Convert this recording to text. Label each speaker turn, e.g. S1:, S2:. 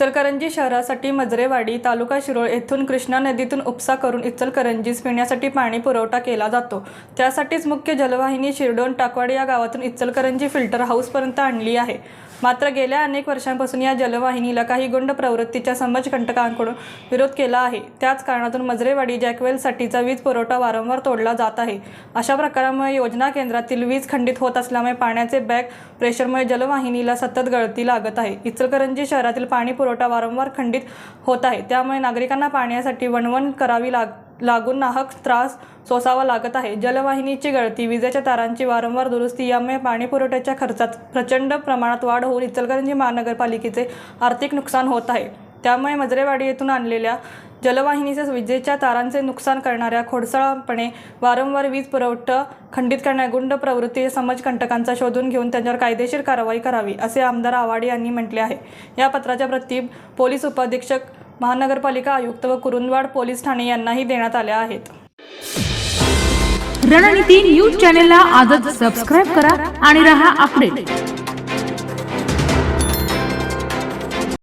S1: इचलकरंजी शहरासाठी मजरेवाडी तालुका शिरोळ येथून कृष्णा नदीतून उपसा करून इचलकरंजीस पिण्यासाठी पाणी पुरवठा केला जातो. त्यासाठीच मुख्य जलवाहिनी शिरडोन टाकवाडी या गावातून इचलकरंजी फिल्टर हाऊसपर्यंत आणली आहे. मात्र गेल्या अनेक वर्षांपासून या जलवाहिनीला काही गुंड प्रवृत्तीच्या समाजकंटकांकडून विरोध केला आहे. त्याच कारणातून मजरेवाडी जॅकवेलसाठीचा वीज पुरवठा वारंवार तोडला जात आहे. अशा प्रकारामुळे योजना केंद्रातील वीज खंडित होत असल्यामुळे पाण्याचे बॅक प्रेशरमुळे जलवाहिनीला सतत गळती लागत आहे. इचलकरंजी शहरातील पाणी पुरवठा वारंवार खंडित होत आहे. त्यामुळे नागरिकांना पाण्यासाठी वणवण करावी लाग लागून नाहक त्रास सोसावा लागत आहे. जलवाहिनीची गळती विजेच्या तारांची वारंवार दुरुस्ती यामुळे पाणी पुरवठ्याच्या खर्चात प्रचंड प्रमाणात वाढ होऊन इचलकरंजी महानगरपालिकेचे आर्थिक नुकसान होत आहे. त्यामुळे मजरेवाडी येथून आणलेल्या जलवाहिनीचे विजेच्या तारांचे नुकसान करणाऱ्या खोडसाळपणे वारंवार वीज पुरवठा खंडित करण्या गुंड प्रवृत्ती समाजकंटकांचा शोधून घेऊन त्यांच्यावर कायदेशीर कारवाई करावी असे आमदार आवाडे यांनी म्हटले आहे. या पत्राच्या प्रती पोलीस उपाधीक्षक महानगरपालिका आयुक्त व कुरुंदवाड पोलीस ठाणे यांनाही देण्यात आल्या आहेत.
S2: रणनीती न्यूज चॅनेलला आजच सबस्क्राईब करा आणि रहा अपडेट